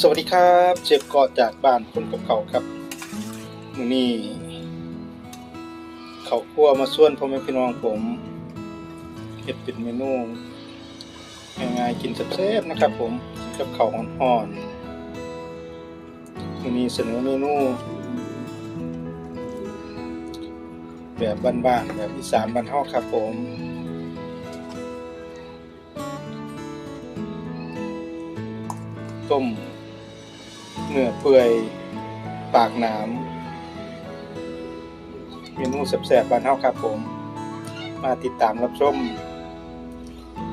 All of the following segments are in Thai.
สวัสดีครับเชฟเกาะจากบ้านคนกับเขาครับมือนี้เขาวคั่วมาส่วนพ่อแม่พี่น้องผมเฮ็ดป็นเมนูง่ายๆกินแซ่บๆนะครับ ผมกับเขาวฮ้อนๆมือนี้เสนอเมนู แบบบ้านๆแบบอีสานบ้านเฮาครับ ผมต้ม เนื้อเปื่อยปากหนามเมนูแซ่บๆบ้านเฮาครับผม มาติดตามรับชม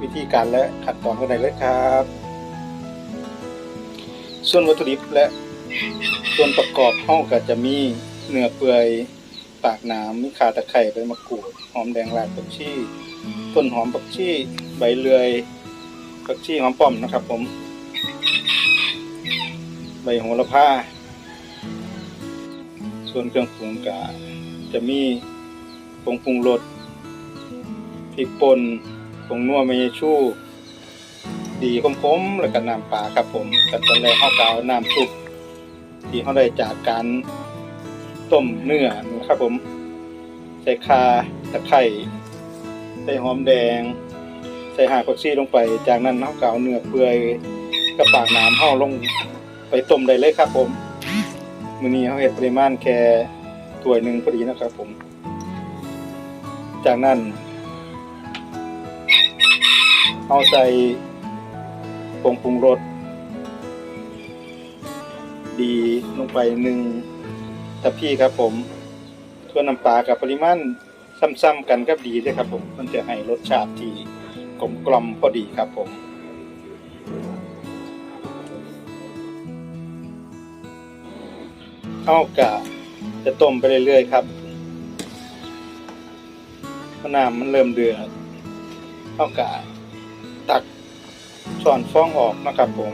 วิธีการและขั้นตอนกันได้เลยครับ ส่วนวัตถุดิบและส่วนประกอบเฮาก็จะมีเนื้อเปื่อยปากหนามมีขาตะไคร้ใบมะกรูดหอมแดงรากผักชีต้นหอมผักชีใบเลื่อยผักชีหอมป้อมนะครับผม ใบโหระพา ส่วนเครื่องปรุงกะจะมีผงปรุงรสพริกป่นผงนัวเมยชูดีคมๆแล้วก็น้ำปลาครับผมแต่ตอนแรกเขาก็เอาน้ำซุปที่เขาได้จากการต้มเนื้อนะครับผม ใส่ข่าตะไคร้ใส่หอมแดง ใส่หากผักชีลงไป จากนั้นเขาก็เอาเนื้อเปื่อยกับปากน้ำเขาลง ไปต้มได้เลยครับ ผมมื้อนี้เขาเห็ดปริมาณแค่ถ้วยหนึ่งพอดีนะครับ ผม จากนั้นเอาใส่ผงปรุงรสดีลงไปหนึ่งตะพี่ครับ ผมส่วนน้ำปลากับปริมาณซ้ำๆกันกับดีเลยครับ ผมมันจะให้รสชาติที่กลมกล่อมพอดีครับผม เอากะจะต้มไปเรื่อยๆครับพน้ำมันเริ่มเดือดเอากะตักช้อนฟองออกนะครับผม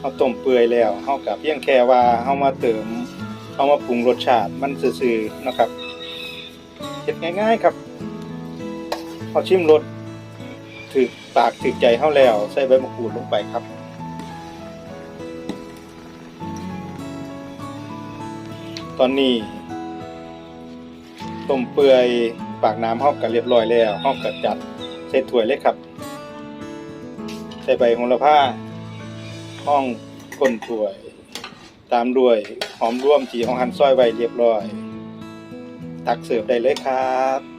เอาต้มเปื่อยแล้วเอากะเพียงแค่ว่าเอามาเติมเอามาปรุงรสชาติมันซื่อๆนะครับเฮ็ดง่ายๆครับเอาชิมรสถึก ปากถึกใจเฮาแล้ว ใส่ใบมะกรูดลงไปครับ ตอนนี้ต้มเปื่อยปากน้ำเฮากันเรียบร้อยแล้วเฮาก็จัดใส่ถ้วยเลยครับ ใส่ใบโหระพาห้องก้นถ้วย ตามด้วยหอมร่วมที่ห้องหันซอยไว้เรียบร้อย ตักเสิร์ฟได้เลยครับ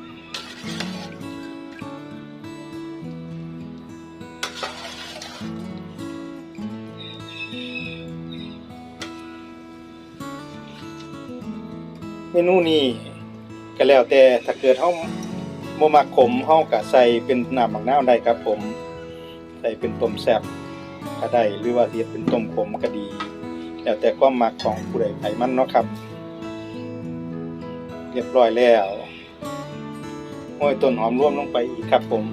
เมนูนี้ก็แล้วแต่ถ้าเกิดเฮาบ่มักขมเฮาก็ใส่เป็นน้ำมะนาวได้ครับผม ใส่เป็นต้มแซ่บก็ได้หรือว่าเฮ็ดเป็นต้มขมก็ดี แล้วแต่ความมักของผู้ใดไผมันเนาะครับ เรียบร้อยแล้วโอ้ยต้นหอมร่วมลงไปอีกครับผม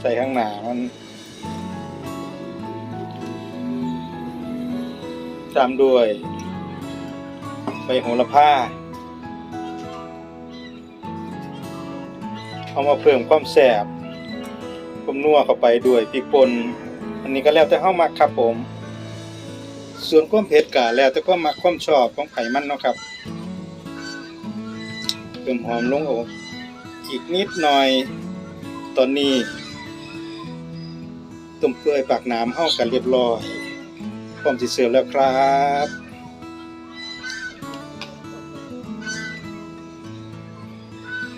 ใส่ข้างหน้ามันตามด้วยใบโหระพา เอามาเพิ่มความแสบความนัวเข้าไปด้วยพริกป่นอันนี้ก็แล้วแต่เฮามักครับผม ส่วนความเผ็ดก็แล้วแต่ความมักความชอบของไผมันเนาะครับเพิ่มหอมลงโอกอีกนิดหน่อยตอนนี้ต้มเปื่อยปากน้ำเฮากันเรียบร้อยพร้อมสิเสิร์ฟแล้วครับ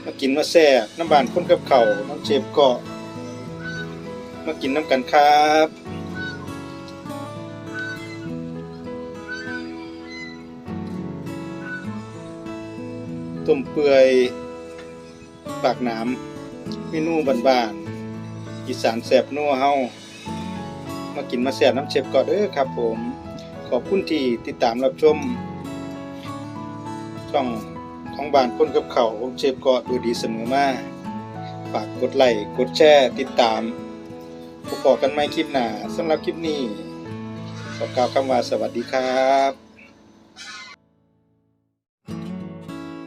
มากินมาแซ่น้ำบานคนกับเขาวน้ำเชฟก็มากินน้ำกันครับต้มเปื่อยปากหน้ำเมนูบ้านๆอีสานแซ่บนัวเฮามากินมาแซ่บน้ำเชฟก็เด้อครับผม ขอบคุณที่ติดตามรับชมช่อง ของบ้านคนกับเขาของเชฟก็ดูดีเสมอมาฝากกดไลค์กดแชร์ติดตามพบกันใหม่คลิปหน้าสำหรับคลิปนี้ขอกล่าวคำว่าสวัสดีครับ